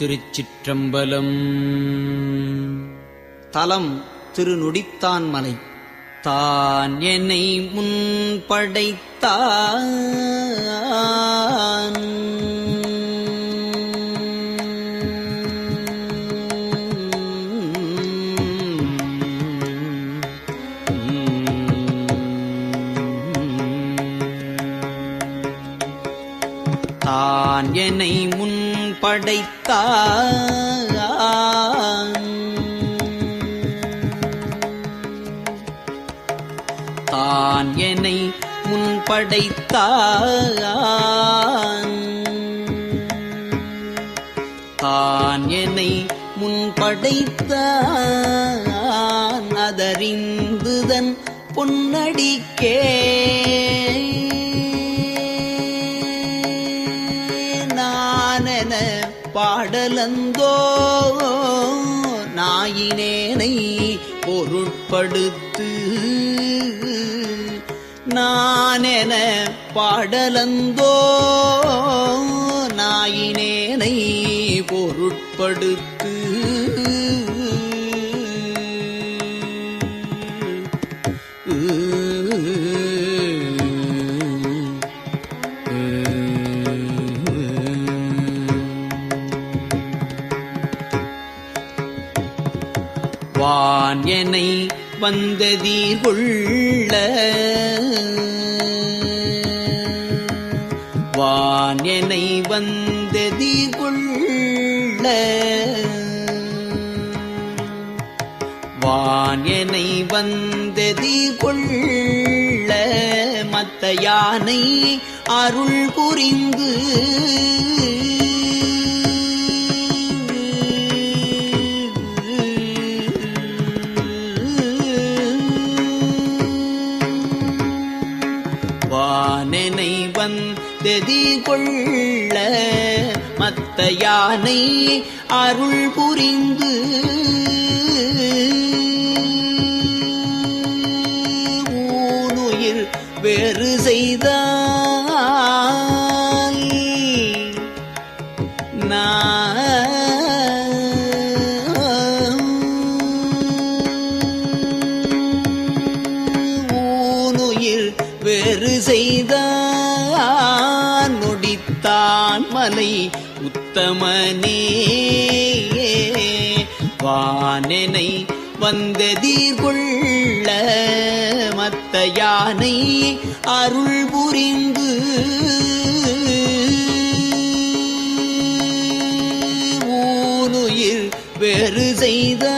திருச்சிற்றம்பலம். தலம் திருநொடித்தான் மலை தான் என்னை முன் படைத்தான். தான் என்னை படைத்தான் தான் என்னை முன் படைத்தான் தான் என்னை முன் படைத்தான் அதறிந்துதன் பொன்னடிக்கே பாடலந்தோ நாயினேனை பொருட்படுத்து. நானென பாடலந்தோ நாயினேனை பொருட்படுத்து. என்னை வந்ததீர்கொள்ள வான் என்னை வந்ததீர்கொள்ள வான் என்னை வந்ததீர்கொள்ள மத்த யானை அருள் புரிந்து வந்ததி கொள்ள மத்த யானை அருள் புரிந்து உத்தமனே. வானனை வந்ததீர்கொள்ள மத்த யானை அருள் புரிந்து ஊனுயிர் வெறு செய்தான்.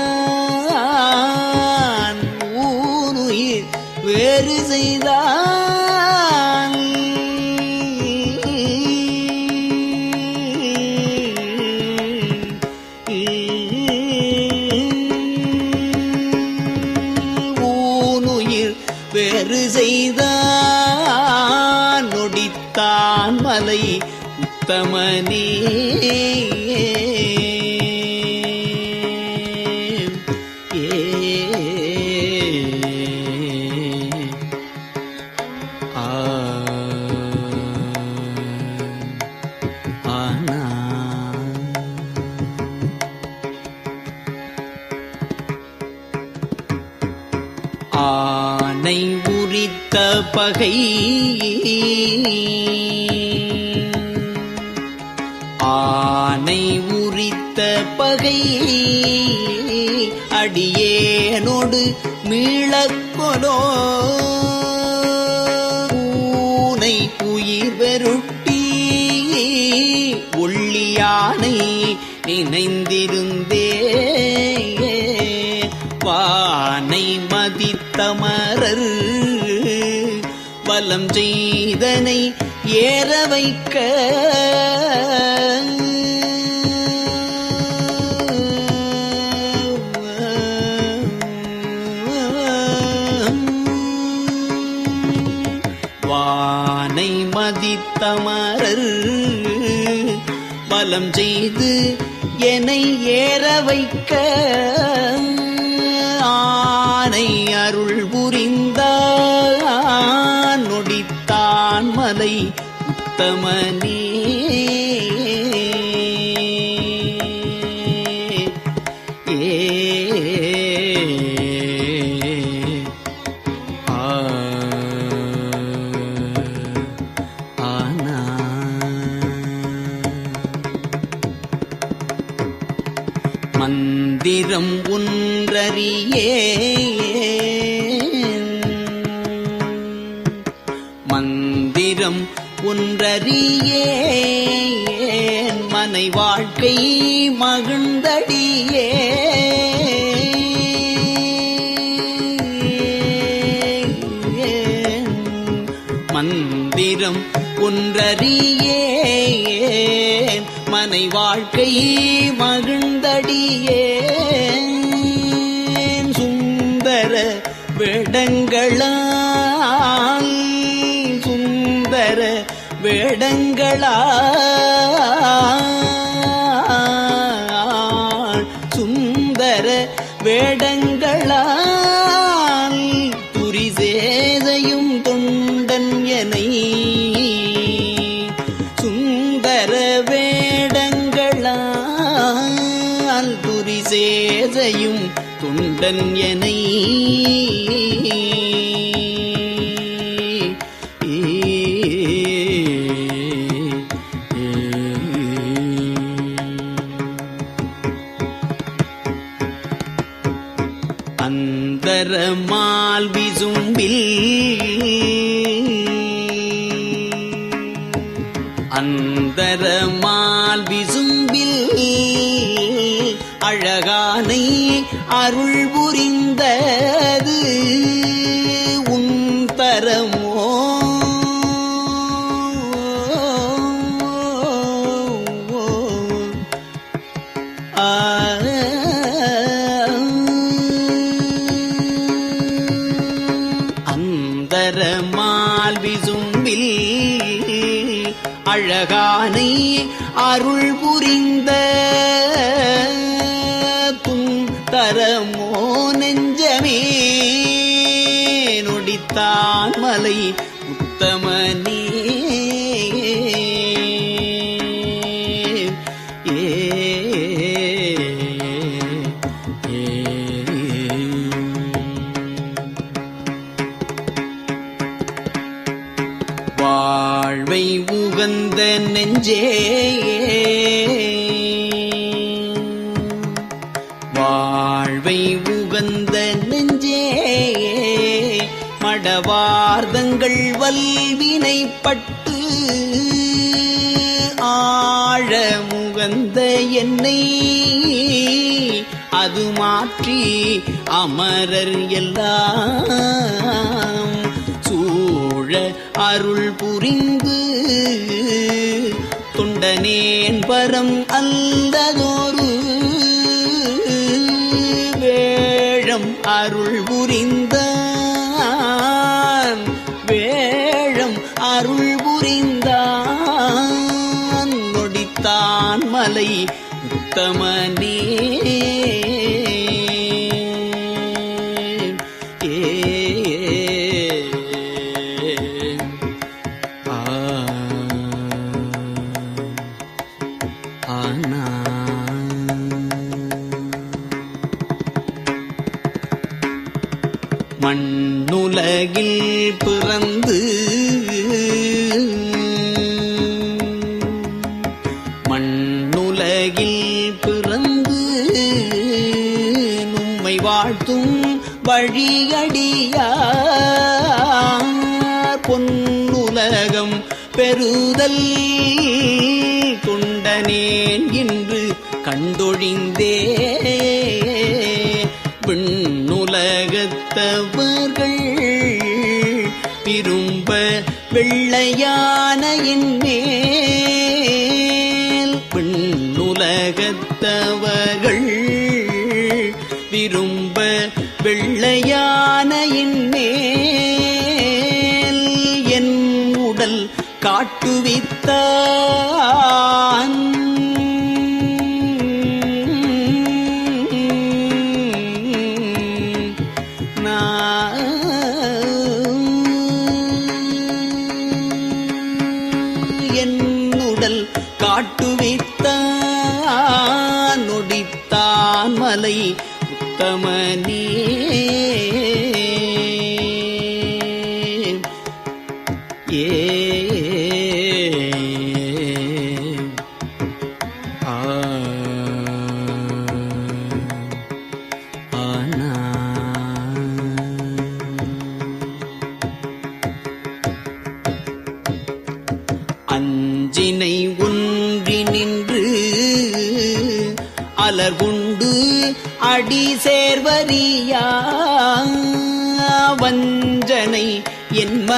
ஊனுயிர் வேறு செய்தான். ஊனுயிர் வேறு செய்தான் நொடித்தான் மலை உத்தமனே. வைத்த பகை. ஆனை உரித்த பகை. அடியேனோடு மீளக்கொலோ பூனை உயிர் வெருட்டி ஒள்ளியானை நினைந்திருந்தே. பானை மதித்தமரர் காலம் செய்தனை ஏற வைக்க. வானை மதித்தமரர் பலம் செய்து என்னை ஏற வைக்க. उत्तमनि மந்திரம் ஒன்றறியே மனை வாழ்க்கை மகிழ்ந்தடியே சுந்தர வேடங்களால் சுந்தர வேடங்களா தொண்டன் எனை அந்தரமால் விசும்பில் அந்தரமால் விசும்பில் அழகானை அருள் புரிந்தது. அடவார்தங்கள் வல்வினைப்பட்டு ஆழ முகந்த என்னை அது மாற்றி அமரர் எல்லாம். சூழ அருள் புரிந்து தொண்டனேன் பரம் அல்லதோரு வேழம் அருள் புரிந்த வேழம் அருள் புரிந்தான். நொடித்தான் மலை உத்தமனே. உலகில் பிறந்து நும்மை வாழ்த்தும் வழியடியார் பொன்னுலகம் பெறுதல் கொண்டனேன் என்று கண்டொழிந்தே விண்ணுலகத்தவர்கள் திரும்ப வெள்ளையான மேல் வந்தவர்கள் விரும்ப வெள்ளையான மேல் என் உடல் காட்டுவித்தான்.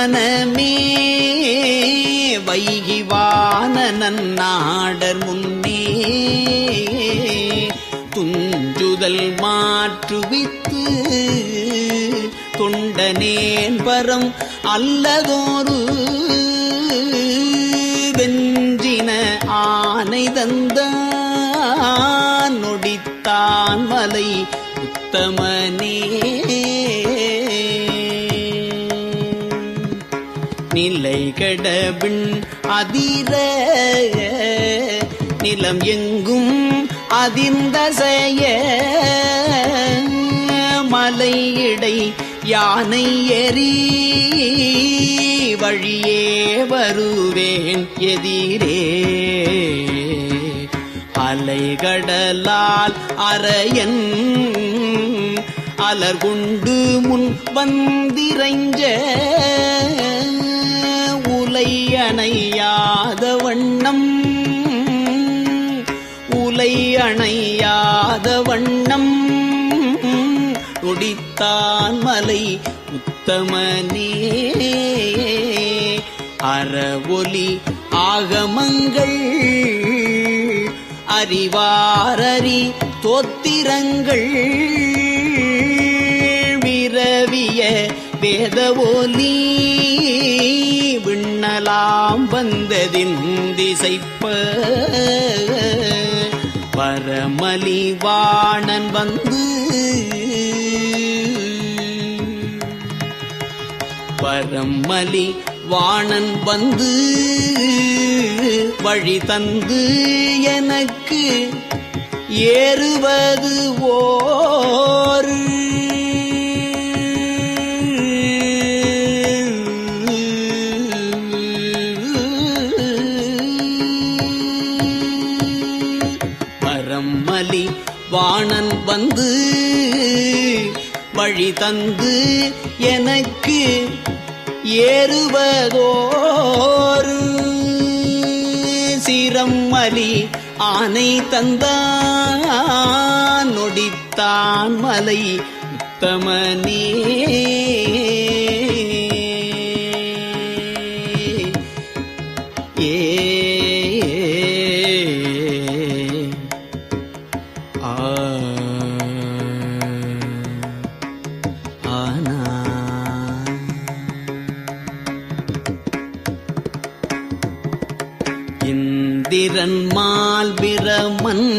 மனமே வைகிவான நன்னாடர் முன்னே துஞ்சுதல் மாற்றுவித்து தொண்டனேன் பரம் அல்லதோரு வெஞ்சின ஆனை தந்தான் நொடித்தான் மலை உத்தமனே. நிலை கடபின் அதிர நிலம் எங்கும் அதிர்ந்தசைய செய்ய மலையிடை யானை எறி வழியே வருவேன் எதிரே. அலைகடலால் அரையன் அலர்குண்டு முன் வந்திரைஞ்ச உலை அணையாத வண்ணம். உலை அணையாத வண்ணம். ஒடித்தான் மலை உத்தமனே. அறவொலி ஆகமங்கள். அறிவாரறி தோத்திரங்கள். விரவிய வேதவோலீ விண்ணலாம் வந்ததின் திசைப்ப. பரமலிவாணன் வந்து பரமலி வாணன் வந்து வழி தந்து எனக்கு ஏறுவது ஓர் தந்து வழி தந்து எனக்கு ஏறுவதோர். சிரம்மலி ஆனை தந்தான் நொடித்தான் மலை உத்தமனே சந்திரன் மால் பிரமன்.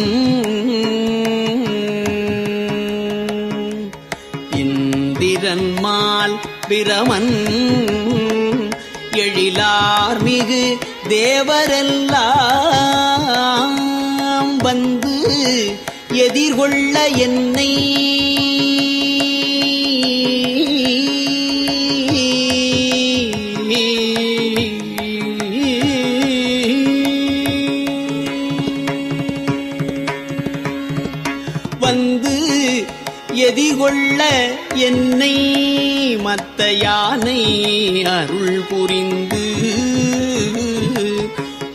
இந்திரன் மால் பிரமன். எழிலார் மிகு தேவரெல்லாம் வந்து எதிர்கொள்ள என்னை வந்து எதிகொள்ள என்னை மத்த யானை அருள் புரிந்து.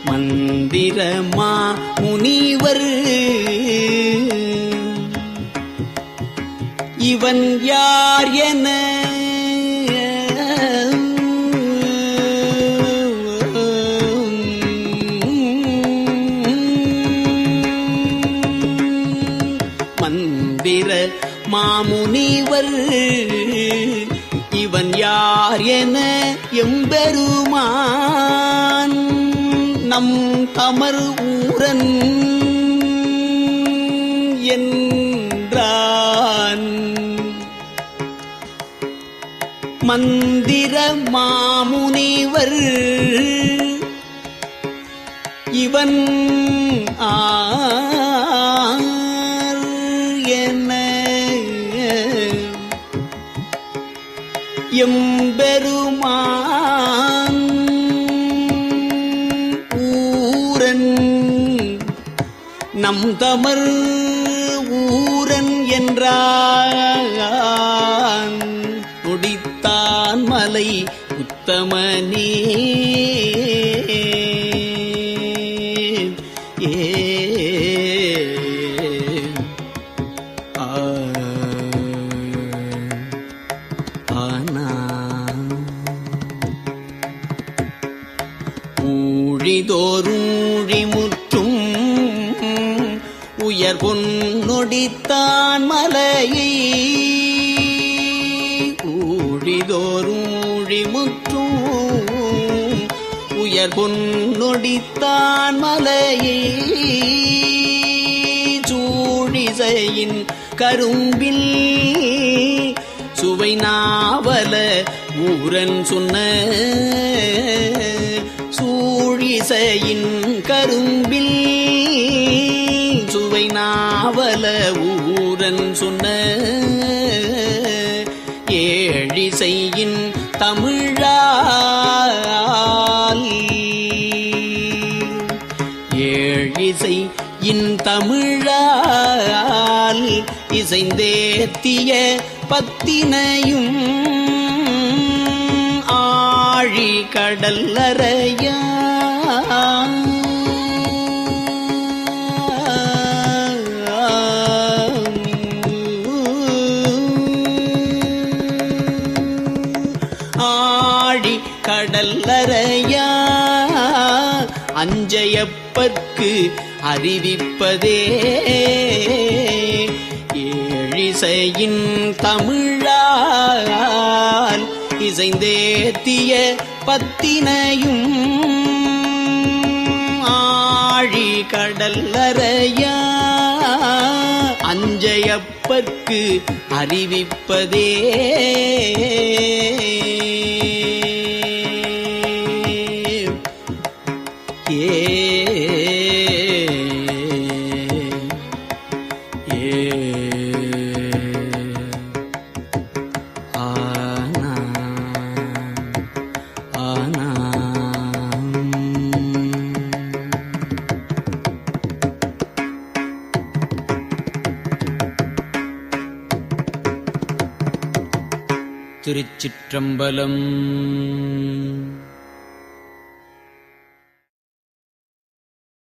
மந்திரமா முனிவர். இவன் யார் என இவன் யார் என எம்பெருமான் நம் தமர் ஊரன் என்றான். மந்திர மாமுனிவர் இவன் ஆ எம்பெருமான் ஊரன் நம் தமர் ஊரன் என்றார். உயர் பொன்னொடித்தான் மலையை ஊழிதோரூழி முற்றும் உயர் பொன்னொடித்தான் மலையை சூழிசையின் கரும்பில் சுவை நாவல ஊரன் சொன்ன சூழிசையின் கரும்பில் ஊரன் சொன்ன ஏழிசையின் தமிழால். ஏழிசை இன் தமிழால் இசைந்தேத்திய பத்தினையும் ஆழி கடல் ஆழி கடல்லறையா? அஞ்சையப்பற்கு அறிவிப்பதே. ஏழிசையின் தமிழால் இசைந்தேத்திய பத்தினையும் ஆழி கடல்லறையா? அஞ்சையப்பற்கு அறிவிப்பதே. त्र्यम्बलम्